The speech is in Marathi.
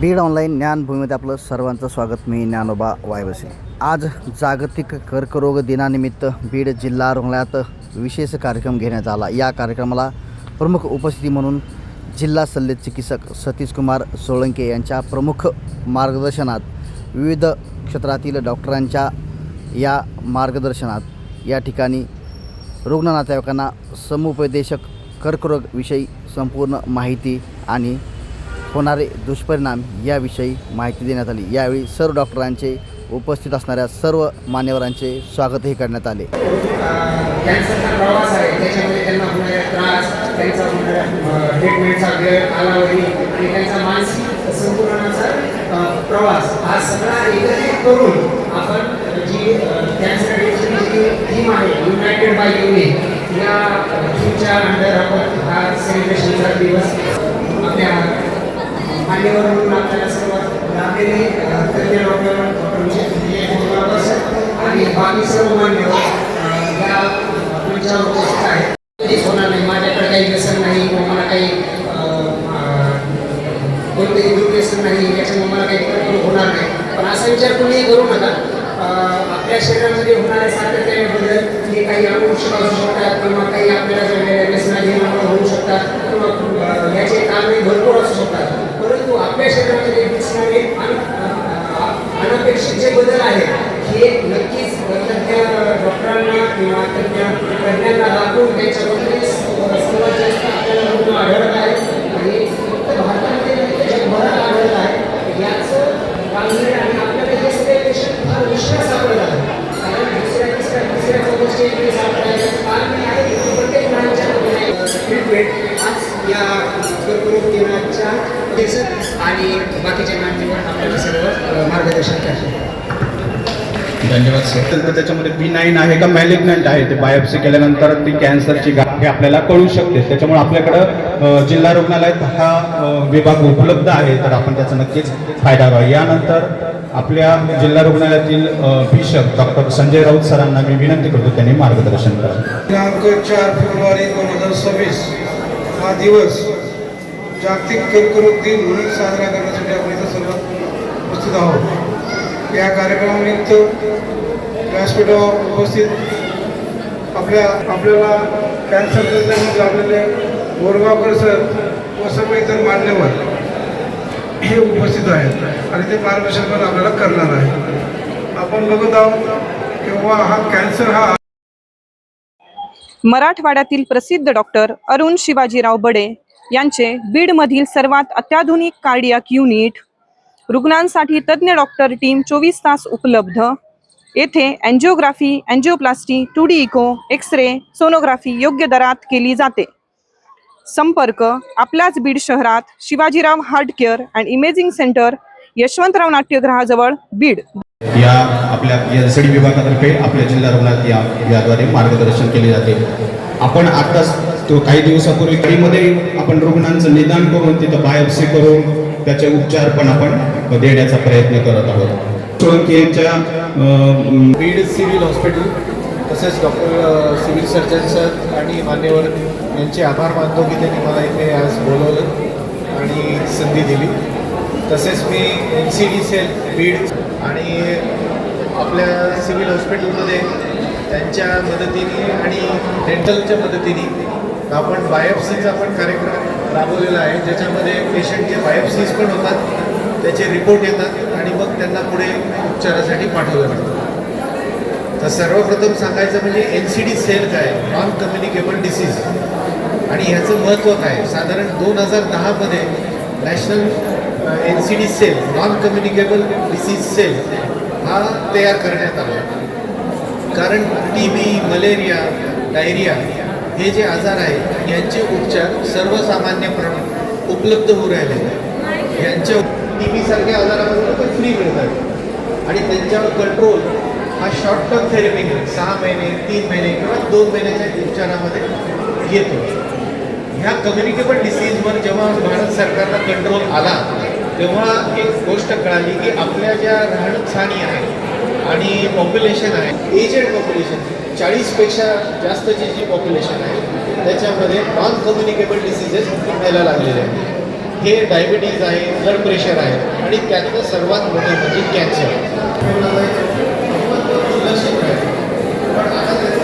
बीड ऑनलाईन ज्ञानभूमीमध्ये आपलं सर्वांचं स्वागत. मी ज्ञानोबा वायवसे आज जागतिक कर्करोग दिनानिमित्त बीड जिल्हा रुग्णालयात विशेष कार्यक्रम घेण्यात आला. या कार्यक्रमाला प्रमुख उपस्थिती म्हणून जिल्हा शल्य चिकित्सक सतीशकुमार सोळंके यांच्या प्रमुख मार्गदर्शनात विविध क्षेत्रातील डॉक्टरांच्या या मार्गदर्शनात या ठिकाणी रुग्ण नातेवाईकांना समुपदेशक कर्करोगविषयी संपूर्ण माहिती आणि होणारे दुष्परिणाम याविषयी माहिती देण्यात आली. यावेळी सर्व डॉक्टरांचे उपस्थित असणाऱ्या सर्व मान्यवरांचे स्वागतही करण्यात आले. कॅन्सरचा प्रवास आहे. त्याच्यामध्ये त्यांना त्रास त्यांचा होणाऱ्या ट्रीटमेंटचा वेळ कालावधी आणि त्यांचा मानसिक संतुलनाचा प्रवास हा सगळा एकत्रित करून आपण जी कॅन्सर जी थीम आहे युनायटेड बाय युने या थीमच्या अंडर आपण हा सेलिब्रेशनचा दिवस मान्यवर म्हणून आपल्याला सर्व लाभलेले तज्ञ डॉक्टर डॉक्टर सर आणि बाकी सर्व मान्यवर या मंचावर उपस्थित आहेत होणार नाही. माझ्याकडे काही व्यसन नाही किंवा मला काही कोणतेही दुर्व्यसन नाही याच्यामुळे मला काही कर्करोग होणार नाही. पण असा विचार कोणीही करू नका. आपल्या शरीरामध्ये होणाऱ्या सातत्याने बदल हे काही अनुवंशिक असू शकतात किंवा काही आपल्याला व्यसनाधीन होऊ शकतात किंवा याचे कारणही भरपूर असू शकतात. आपल्या शरीरामध्ये दिसणारे अन- अनपेक्षित जे बदल आहेत. हे नक्कीच तज्ञ डॉक्टरांना किंवा तज्ञ तज्ञांना दाखवून त्याच्यामध्ये सर्वात जास्त आपल्याला रुग्ण आढळत आहेत. आणि फक्त भारतामध्ये जगभरात आढळत आहे. याचं कामगिरी आणि आपल्याला हे सगळे पेशंट फार उशिरा आहे. कारण दुसऱ्या तिसऱ्या तिसऱ्या चौथ्या सापडायचं कारण नाही आहे. प्रत्येक मुलांच्या ट्रीटमेंट आज या कर्करोग दिनाच्या दिवसात आणि बाकीच्या मान्यवर आपल्याला सर्व मार्गदर्शन करतात धन्यवाद सर तर त्याच्यामध्ये बी नाईन आहे का मॅलिग्नंट आहे? ते बायोप्सी केल्यानंतर ती कॅन्सरची गाठ हे आपल्याला कळू शकते. त्याच्यामुळे आपल्याकडं जिल्हा रुग्णालयात हा विभाग उपलब्ध आहे. तर आपण त्याचा नक्कीच फायदा घ्यावा. यानंतर आपल्या जिल्हा रुग्णालयातील बिशप डॉक्टर संजय राऊत सरांना मी विनंती करतो त्यांनी मार्गदर्शन करा. दिनांक चार फेब्रुवारी दोन हजार सव्वीस हा दिवस जागतिक कर्करोग दिन म्हणून साजरा करण्यासाठी आपण इथं सर्व उपस्थित आहोत. या कार्यक्रमानिमित्त व्यासपीठावर उपस्थित आपल्या आपल्याला कॅन्सर तज्ञांमध्ये आपलेले बोरगावकर सर व सर्व इतर मान्यवर हे उपस्थित आहेत आणि ते मार्गदर्शन पण आपल्याला करणार आहे आपण बघत आहोत किंवा हा कॅन्सर हा मराठवाड्यातील प्रसिद्ध डॉक्टर अरुण शिवाजीराव बडे यांचे बीडमधील सर्वात अत्याधुनिक कार्डियाक युनिट. रुग्णांसाठी तज्ज्ञ डॉक्टर टीम चोवीस तास उपलब्ध. येथे angiography angioplasty two D echo X ray sonography योग्य दरात केली जाते. संपर्क आपल्याच बीड शहरात Shivajirao heart care and imaging centre Yashwantrao नाट्यगृहाजवळ Beed. या आपल्या एल सी डी विभागातर्फे आपल्या जिल्हा रुग्णालयात या याद्वारे मार्गदर्शन केले जाते. आपण आत्ताच तो काही दिवसापूर्वी काहीमध्ये आपण रुग्णांचं निदान करून तिथं बायोप्सी करून त्याचे उपचार पण आपण देण्याचा प्रयत्न करत आहोत. सोळंकी यांच्या बीड सिव्हिल हॉस्पिटल तसेच डॉक्टर सिव्हिल सर्जन सर आणि मान्यवर यांचे आभार मानतो की त्यांनी मला इथे आज बोलवलं आणि संधी दिली. तसेच मी N C D cell Beed आणि आपल्या सिव्हिल हॉस्पिटलमध्ये त्यांच्या मदतीने आणि डेंटलच्या मदतीने आपण बायोप्सीचा पण कार्यक्रम राबवलेला आहे. ज्याच्यामध्ये पेशंटचे बायोप्सीज पण होतात त्याचे रिपोर्ट येतात आणि मग त्यांना पुढे उपचारासाठी पाठवलं जातं. तर सर्वप्रथम सांगायचं म्हणजे एन सी डी सेल काय? नॉन कम्युनिकेबल डिसीज आणि ह्याचं महत्त्व काय? साधारण दोन हजार दहामध्ये national N C D cell non communicable disease cell हा तयार करण्यात आला. कारण टी बी मलेरिया डायरिया हे जे आजार आहेत यांचे उपचार सर्वसामान्यप्रमाणे उपलब्ध होऊ राहिले. यांच्या टी बीसारख्या आजारामध्ये पण फ्री मिळतात. आणि त्यांच्यावर कंट्रोल हा शॉर्ट टर्म थेरपी सहा महिने तीन महिने किंवा दोन महिन्याच्या उपचारामध्ये येतो. ह्या कम्युनिकेबल डिसीजवर जेव्हा भारत सरकारला कंट्रोल आला तेव्हा एक गोष्ट कळाली की आपल्या ज्या राहणीसाणी आहे आणि पॉप्युलेशन आहे. एजेड पॉप्युलेशन चाळीसपेक्षा जास्तची जी पॉप्युलेशन आहे त्याच्यामध्ये नॉन कम्युनिकेबल डिसीजेस व्हायला लागलेले आहेत. हे डायबिटीज आहे ब्लड प्रेशर आहे आणि त्यातलं सर्वात मोठं म्हणजे कॅन्सर आता